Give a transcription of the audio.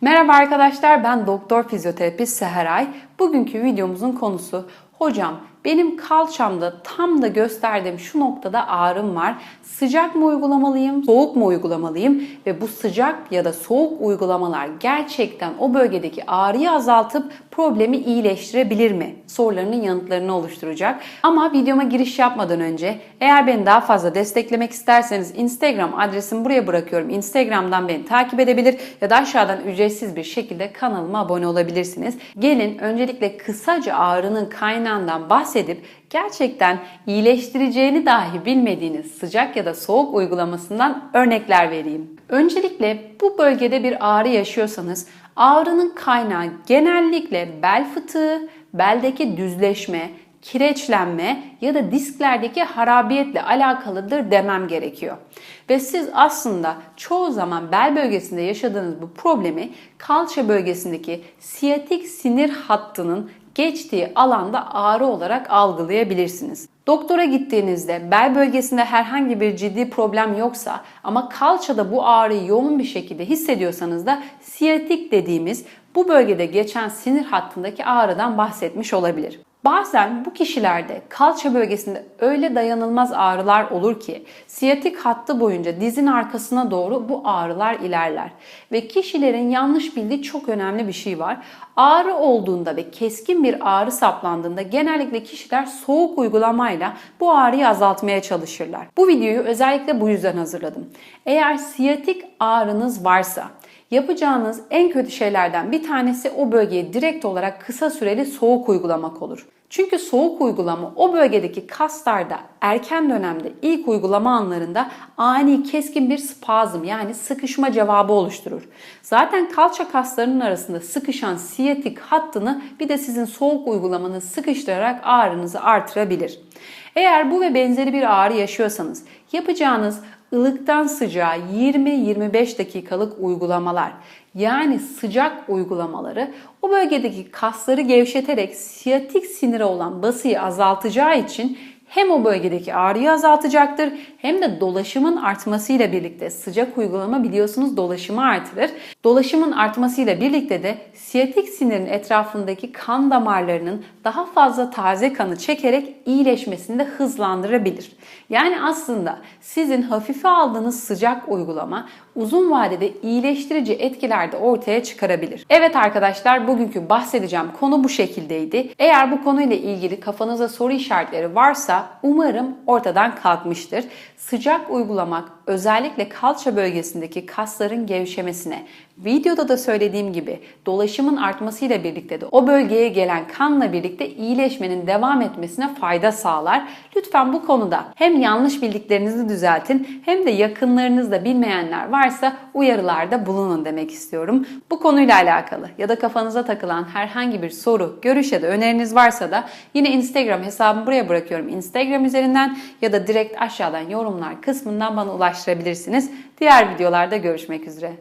Merhaba arkadaşlar ben doktor fizyoterapist Seheray. Bugünkü videomuzun konusu hocam benim kalçamda tam da gösterdiğim şu noktada ağrım var. Sıcak mı uygulamalıyım, soğuk mu uygulamalıyım ve bu sıcak ya da soğuk uygulamalar gerçekten o bölgedeki ağrıyı azaltıp problemi iyileştirebilir mi? Sorularının yanıtlarını oluşturacak. Ama videoma giriş yapmadan önce eğer beni daha fazla desteklemek isterseniz Instagram adresimi buraya bırakıyorum. Instagram'dan beni takip edebilir ya da aşağıdan ücretsiz bir şekilde kanalıma abone olabilirsiniz. Gelin öncelikle kısaca ağrının kaynağından bahsedip gerçekten iyileştireceğini dahi bilmediğiniz sıcak ya da soğuk uygulamasından örnekler vereyim. Öncelikle bu bölgede bir ağrı yaşıyorsanız ağrının kaynağı genellikle bel fıtığı, beldeki düzleşme, kireçlenme ya da disklerdeki harabiyetle alakalıdır demem gerekiyor. Ve siz aslında çoğu zaman bel bölgesinde yaşadığınız bu problemi kalça bölgesindeki siyatik sinir hattının geçtiği alanda ağrı olarak algılayabilirsiniz. Doktora gittiğinizde bel bölgesinde herhangi bir ciddi problem yoksa ama kalçada bu ağrıyı yoğun bir şekilde hissediyorsanız da siyatik dediğimiz bu bölgede geçen sinir hattındaki ağrıdan bahsetmiş olabilir. Bazen bu kişilerde kalça bölgesinde öyle dayanılmaz ağrılar olur ki siyatik hattı boyunca dizin arkasına doğru bu ağrılar ilerler. Ve kişilerin yanlış bildiği çok önemli bir şey var. Ağrı olduğunda ve keskin bir ağrı saplandığında genellikle kişiler soğuk uygulamayla bu ağrıyı azaltmaya çalışırlar. Bu videoyu özellikle bu yüzden hazırladım. Eğer siyatik ağrınız varsa Yapacağınız en kötü şeylerden bir tanesi o bölgeye direkt olarak kısa süreli soğuk uygulamak olur. Çünkü soğuk uygulama o bölgedeki kaslarda erken dönemde ilk uygulama anlarında ani keskin bir spazm yani sıkışma cevabı oluşturur. Zaten kalça kaslarının arasında sıkışan siyatik hattını bir de sizin soğuk uygulamanız sıkıştırarak ağrınızı artırabilir. Eğer bu ve benzeri bir ağrı yaşıyorsanız yapacağınız ılıktan sıcağa 20-25 dakikalık uygulamalar yani sıcak uygulamaları o bölgedeki kasları gevşeterek siyatik sinire olan basıyı azaltacağı için hem o bölgedeki ağrıyı azaltacaktır hem de dolaşımın artmasıyla birlikte sıcak uygulama biliyorsunuz dolaşımı artırır. Dolaşımın artmasıyla birlikte de siyatik sinirin etrafındaki kan damarlarının daha fazla taze kanı çekerek iyileşmesini de hızlandırabilir. Yani aslında sizin hafife aldığınız sıcak uygulama uzun vadede iyileştirici etkiler de ortaya çıkarabilir. Evet arkadaşlar bugünkü bahsedeceğim konu bu şekildeydi. Eğer bu konuyla ilgili kafanızda soru işaretleri varsa umarım ortadan kalkmıştır. Sıcak uygulamak özellikle kalça bölgesindeki kasların gevşemesine, videoda da söylediğim gibi dolaşımın artmasıyla birlikte de o bölgeye gelen kanla birlikte iyileşmenin devam etmesine fayda sağlar. Lütfen bu konuda hem yanlış bildiklerinizi düzeltin hem de yakınlarınızda bilmeyenler varsa uyarılarda bulunun demek istiyorum. Bu konuyla alakalı ya da kafanıza takılan herhangi bir soru, görüş ya da öneriniz varsa da yine Instagram hesabımı buraya bırakıyorum. Instagram üzerinden ya da direkt aşağıdan yorumlar kısmından bana ulaştırabilirsiniz. Diğer videolarda görüşmek üzere.